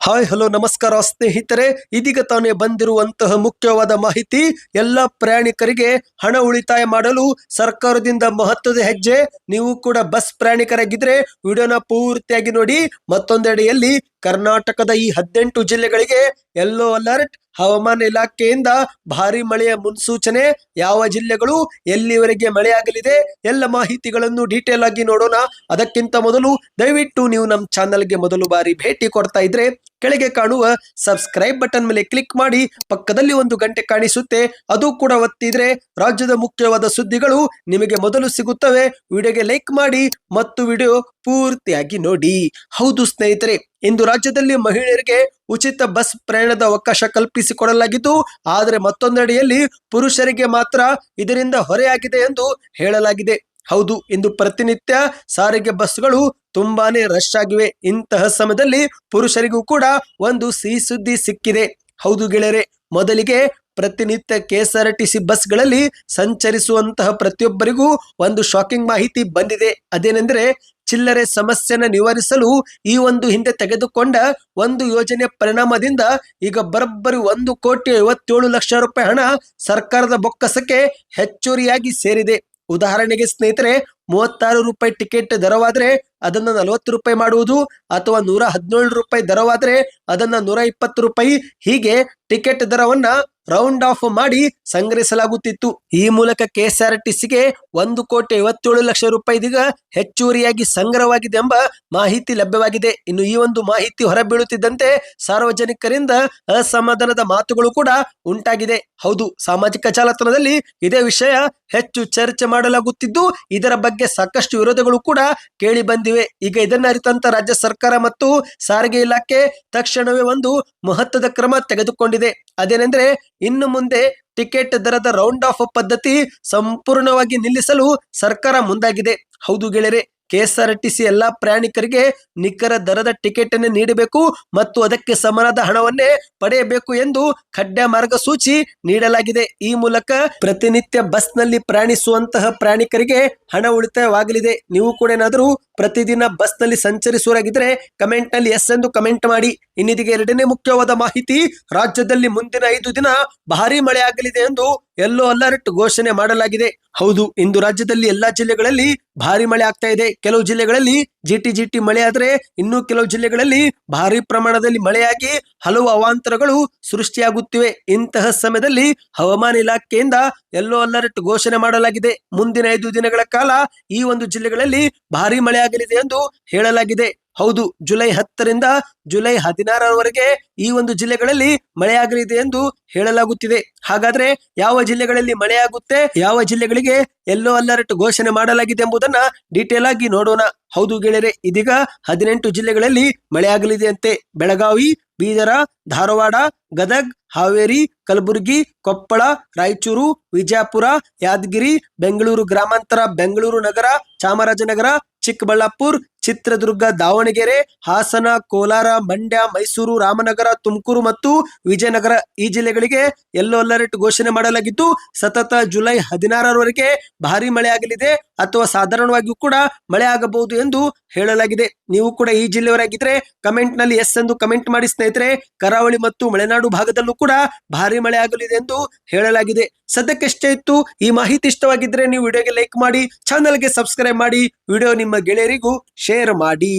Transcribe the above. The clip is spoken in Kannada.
ಹಾಯ್, ಹಲೋ, ನಮಸ್ಕಾರ ಸ್ನೇಹಿತರೆ. ಇದೀಗ ತಾನೇ ಬಂದಿರುವಂತಹ ಮುಖ್ಯವಾದ ಮಾಹಿತಿ, ಎಲ್ಲ ಪ್ರಯಾಣಿಕರಿಗೆ ಹಣ ಉಳಿತಾಯ ಮಾಡಲು ಸರ್ಕಾರದಿಂದ ಮಹತ್ವದ ಹೆಜ್ಜೆ. ನೀವು ಕೂಡ ಬಸ್ ಪ್ರಯಾಣಿಕರಾಗಿದ್ರೆ ವಿಡಿಯೋನ ಪೂರ್ತಿಯಾಗಿ ನೋಡಿ. ಮತ್ತೊಂದೆಡೆಯಲ್ಲಿ ಕರ್ನಾಟಕದ ಈ ಹದಿನೆಂಟು ಜಿಲ್ಲೆಗಳಿಗೆ ಯೆಲ್ಲೋ ಅಲರ್ಟ್ ಹವಾಮಾನ ಇಲಾಖೆಯಿಂದ ಭಾರಿ ಮಳೆಯ ಮುನ್ಸೂಚನೆ. ಯಾವ ಜಿಲ್ಲೆಗಳು ಎಲ್ಲಿವರೆಗೆ ಮಳೆಯಾಗಲಿದೆ, ಎಲ್ಲ ಮಾಹಿತಿಗಳನ್ನು ಡೀಟೇಲ್ ಆಗಿ ನೋಡೋಣ. ಅದಕ್ಕಿಂತ ಮೊದಲು ದಯವಿಟ್ಟು ನೀವು ನಮ್ಮ ಚಾನಲ್ಗೆ ಮೊದಲು ಬಾರಿ ಭೇಟಿ ಕೊಡ್ತಾ ಇದ್ರೆ ಕೆಳಗೆ ಕಾಣುವ ಸಬ್ಸ್ಕ್ರೈಬ್ ಬಟನ್ ಮೇಲೆ ಕ್ಲಿಕ್ ಮಾಡಿ, ಪಕ್ಕದಲ್ಲಿ ಒಂದು ಗಂಟೆ ಕಾಣಿಸುತ್ತೆ, ಅದು ಕೂಡ ಒತ್ತಿದ್ರೆ ರಾಜ್ಯದ ಮುಖ್ಯವಾದ ಸುದ್ದಿಗಳು ನಿಮಗೆ ಮೊದಲು ಸಿಗುತ್ತವೆ. ವಿಡಿಯೋಗೆ ಲೈಕ್ ಮಾಡಿ, ಮತ್ತು ವಿಡಿಯೋ ಪೂರ್ತಿಯಾಗಿ ನೋಡಿ. ಹೌದು ಸ್ನೇಹಿತರೆ, ಇಂದು ರಾಜ್ಯದಲ್ಲಿ ಮಹಿಳೆಯರಿಗೆ ಉಚಿತ ಬಸ್ ಪ್ರಯಾಣದ ಅವಕಾಶ ಕಲ್ಪಿಸಿಕೊಡಲಾಗಿದ್ದು ಆದರೆ ಮತ್ತೊಂದೆಡೆಯಲ್ಲಿ ಪುರುಷರಿಗೆ ಮಾತ್ರ ಇದರಿಂದ ಹೊರೆಯಾಗಿದೆ ಎಂದು ಹೇಳಲಾಗಿದೆ. ಹೌದು, ಇಂದು ಪ್ರತಿನಿತ್ಯ ಸಾರಿಗೆ ಬಸ್ಗಳು ತುಂಬಾನೇ ರಶ್ ಆಗಿವೆ. ಇಂತಹ ಸಮಯದಲ್ಲಿ ಪುರುಷರಿಗೂ ಕೂಡ ಒಂದು ಸಿಹಿ ಸುದ್ದಿ ಸಿಕ್ಕಿದೆ. ಹೌದು ಗೆಳೆಯರೆ, ಮೊದಲಿಗೆ ಪ್ರತಿನಿತ್ಯ ಕೆಎಸ್ಆರ್ಟಿಸಿ ಬಸ್ಗಳಲ್ಲಿ ಸಂಚರಿಸುವಂತಹ ಪ್ರತಿಯೊಬ್ಬರಿಗೂ ಒಂದು ಶಾಕಿಂಗ್ ಮಾಹಿತಿ ಬಂದಿದೆ. ಅದೇನೆಂದ್ರೆ, ಚಿಲ್ಲರೆ ಸಮಸ್ಯೆನ ನಿವಾರಿಸಲು ಈ ಒಂದು ಹಿಂದೆ ತೆಗೆದುಕೊಂಡ ಒಂದು ಯೋಜನೆ ಪರಿಣಾಮದಿಂದ ಈಗ ಬರೋಬ್ಬರಿ ಒಂದು ಕೋಟಿ ಐವತ್ತೇಳು ಲಕ್ಷ ರೂಪಾಯಿ ಹಣ ಸರ್ಕಾರದ ಬೊಕ್ಕಸಕ್ಕೆ ಹೆಚ್ಚುವರಿಯಾಗಿ ಸೇರಿದೆ. ಉದಾಹರಣೆಗೆ ಸ್ನೇಹಿತರೆ, ಮೂವತ್ತಾರು ರೂಪಾಯಿ ಟಿಕೆಟ್ ದರವಾದ್ರೆ ಅದನ್ನ ನಲವತ್ತು ರೂಪಾಯಿ ಮಾಡುವುದು ಅಥವಾ ನೂರ ಹದಿನೇಳು ರೂಪಾಯಿ ದರವಾದ್ರೆ ಅದನ್ನ ನೂರ ಇಪ್ಪತ್ತು ರೂಪಾಯಿ. ಹೀಗೆ ಟಿಕೆಟ್ ದರವನ್ನ ರೌಂಡ್ ಆಫ್ ಮಾಡಿ ಸಂಗ್ರಹಿಸಲಾಗುತ್ತಿತ್ತು. ಈ ಮೂಲಕ ಕೆಎಸ್ಆರ್ಟಿಸಿಗೆ ಒಂದು ಕೋಟಿ ಐವತ್ತೇಳು ಲಕ್ಷ ರೂಪಾಯಿ ಇದೀಗ ಹೆಚ್ಚುವರಿಯಾಗಿ ಸಂಗ್ರಹವಾಗಿದೆ ಎಂಬ ಮಾಹಿತಿ ಲಭ್ಯವಾಗಿದೆ. ಇನ್ನು ಈ ಒಂದು ಮಾಹಿತಿ ಹೊರಬೀಳುತ್ತಿದ್ದಂತೆ ಸಾರ್ವಜನಿಕರಿಂದ ಅಸಮಾಧಾನದ ಮಾತುಗಳು ಕೂಡ ಉಂಟಾಗಿದೆ. ಹೌದು, ಸಾಮಾಜಿಕ ಜಾಲತಾಣದಲ್ಲಿ ಇದೇ ವಿಷಯ ಹೆಚ್ಚು ಚರ್ಚೆ ಮಾಡಲಾಗುತ್ತಿದ್ದು, ಇದರ ಬಗ್ಗೆ ಸಾಕಷ್ಟು ವಿರೋಧಗಳು ಕೂಡ ಕೇಳಿ ಬಂದಿವೆ ಈಗ ಇದನ್ನ ಅರಿತಂತ ರಾಜ್ಯ ಸರ್ಕಾರ ಮತ್ತು ಸಾರಿಗೆ ಇಲಾಖೆ ತಕ್ಷಣವೇ ಒಂದು ಮಹತ್ವದ ಕ್ರಮ ತೆಗೆದುಕೊಂಡಿದೆ. ಅದೇನೆಂದ್ರೆ ಇನ್ನು ಮುಂದೆ ಟಿಕೆಟ್ ದರದ ರೌಂಡ್ ಆಫ್ ಪದ್ಧತಿ ಸಂಪೂರ್ಣವಾಗಿ ನಿಲ್ಲಿಸಲು ಸರ್ಕಾರ ಮುಂದಾಗಿದೆ. ಹೌದು ಗೆಳೆಯರೆ, ಕೆಎಸ್ಆರ್ಟಿಸಿ ಎಲ್ಲಾ ಪ್ರಯಾಣಿಕರಿಗೆ ನಿಖರ ದರದ ಟಿಕೆಟ್ ಅನ್ನು ನೀಡಬೇಕು ಮತ್ತು ಅದಕ್ಕೆ ಸಮನಾದ ಹಣವನ್ನೇ ಪಡೆಯಬೇಕು ಎಂದು ಖಡ್ಡ ಮಾರ್ಗಸೂಚಿ ನೀಡಲಾಗಿದೆ. ಈ ಮೂಲಕ ಪ್ರತಿನಿತ್ಯ ಬಸ್ನಲ್ಲಿ ಪ್ರಯಾಣಿಸುವಂತಹ ಪ್ರಯಾಣಿಕರಿಗೆ ಹಣ ಉಳಿತಾಯವಾಗಲಿದೆ. ನೀವು ಕೂಡ ಏನಾದರೂ ಪ್ರತಿದಿನ ಬಸ್ನಲ್ಲಿ ಸಂಚರಿಸುವರಾಗಿದ್ರೆ ಕಮೆಂಟ್ನಲ್ಲಿ ಎಸ್ ಎಂದು ಕಮೆಂಟ್ ಮಾಡಿ. ಇನ್ನಿದಿಗೆ ಎರಡನೇ ಮುಖ್ಯವಾದ ಮಾಹಿತಿ, ರಾಜ್ಯದಲ್ಲಿ ಮುಂದಿನ ಐದು ದಿನ ಭಾರಿ ಮಳೆ ಆಗಲಿದೆ ಎಂದು ಎಲ್ಲೋ ಅಲರ್ಟ್ ಘೋಷಣೆ ಮಾಡಲಾಗಿದೆ. ಹೌದು, ಇಂದು ರಾಜ್ಯದಲ್ಲಿ ಎಲ್ಲಾ ಜಿಲ್ಲೆಗಳಲ್ಲಿ ಭಾರಿ ಮಳೆ ಆಗ್ತಾ ಇದೆ. ಕೆಲವು ಜಿಲ್ಲೆಗಳಲ್ಲಿ ಜಿಟಿ ಜಿಟಿ ಮಳೆ ಆದ್ರೆ ಇನ್ನು ಕೆಲವು ಜಿಲ್ಲೆಗಳಲ್ಲಿ ಭಾರಿ ಪ್ರಮಾಣದಲ್ಲಿ ಮಳೆಯಾಗಿ ಹಲವು ಅವಾಂತರಗಳು ಸೃಷ್ಟಿಯಾಗುತ್ತಿವೆ. ಇಂತಹ ಸಮಯದಲ್ಲಿ ಹವಾಮಾನ ಇಲಾಖೆಯಿಂದ ಎಲ್ಲೋ ಅಲರ್ಟ್ ಘೋಷಣೆ ಮಾಡಲಾಗಿದೆ. ಮುಂದಿನ ಐದು ದಿನಗಳ ಕಾಲ ಈ ಒಂದು ಜಿಲ್ಲೆಗಳಲ್ಲಿ ಭಾರಿ ಮಳೆಯಾಗಲಿದೆ ಎಂದು ಹೇಳಲಾಗಿದೆ. ಹೌದು, ಜುಲೈ ಹತ್ತರಿಂದ ಜುಲೈ ಹದಿನಾರರವರೆಗೆ ಈ ಒಂದು ಜಿಲ್ಲೆಗಳಲ್ಲಿ ಮಳೆಯಾಗಲಿದೆ ಎಂದು ಹೇಳಲಾಗುತ್ತಿದೆ. ಹಾಗಾದ್ರೆ ಯಾವ ಜಿಲ್ಲೆಗಳಲ್ಲಿ ಮಳೆಯಾಗುತ್ತೆ, ಯಾವ ಜಿಲ್ಲೆಗಳಿಗೆ ಎಲ್ಲೋ ಅಲರ್ಟ್ ಘೋಷಣೆ ಮಾಡಲಾಗಿದೆ ಎಂಬುದನ್ನ ಡೀಟೇಲ್ ಆಗಿ ನೋಡೋಣ. ಹೌದು ಗೆಳೆಯರೆ, ಇದೀಗ ಹದಿನೆಂಟು ಜಿಲ್ಲೆಗಳಲ್ಲಿ ಮಳೆಯಾಗಲಿದೆ ಅಂತೆ. ಬೆಳಗಾವಿ, ಬೀದರ, ಧಾರವಾಡ, ಗದಗ್, ಹಾವೇರಿ, ಕಲಬುರಗಿ, ಕೊಪ್ಪಳ, ರಾಯಚೂರು ವಿಜಯಪುರ ಯಾದಗಿರಿ, ಬೆಂಗಳೂರು ಗ್ರಾಮಾಂತರ, ಬೆಂಗಳೂರು ನಗರ, ಚಾಮರಾಜನಗರ, ಚಿಕ್ಕಬಳ್ಳಾಪುರ್ ಚಿತ್ರದುರ್ಗ, ದಾವಣಗೆರೆ, ಹಾಸನ, ಕೋಲಾರ, ಮಂಡ್ಯ, ಮೈಸೂರು, ರಾಮನಗರ, ತುಮಕೂರು ಮತ್ತು ವಿಜಯನಗರ ಈ ಜಿಲ್ಲೆಗಳಿಗೆ ಯೆಲ್ಲೋ ಅಲರ್ಟ್ ಘೋಷಣೆ ಮಾಡಲಾಗಿದ್ದು, ಸತತ ಜುಲೈ ಹದಿನಾರರವರೆಗೆ ಭಾರಿ ಮಳೆ ಆಗಲಿದೆ ಅಥವಾ ಸಾಧಾರಣವಾಗಿಯೂ ಕೂಡ ಮಳೆ ಆಗಬಹುದು ಎಂದು ಹೇಳಲಾಗಿದೆ. ನೀವು ಕೂಡ ಈ ಜಿಲ್ಲೆಯವರಾಗಿದ್ರೆ ಕಮೆಂಟ್ನಲ್ಲಿ ಎಸ್ ಎಂದು ಕಮೆಂಟ್ ಮಾಡಿ ಸ್ನೇಹಿತರೆ. ಕರಾವಳಿ ಮತ್ತು ಮಲೆನಾಡು ಭಾಗದಲ್ಲೂ ಕೂಡ ಭಾರಿ ಮಳೆ ಆಗಲಿದೆ ಎಂದು ಹೇಳಲಾಗಿದೆ. ಸದ್ಯಕ್ಕೆ ಇತ್ತು, ಈ ಮಾಹಿತಿ ಇಷ್ಟವಾಗಿದ್ರೆ ನೀವು ವಿಡಿಯೋಗೆ ಲೈಕ್ ಮಾಡಿ, ಚಾನಲ್ಗೆ ಸಬ್ಸ್ಕ್ರೈಬ್ ಮಾಡಿ. ವಿಡಿಯೋ ನಿಮ್ಮ ಗೆಳೆಯರಿಗೂ ಶೇರ್ ಮಾಡಿ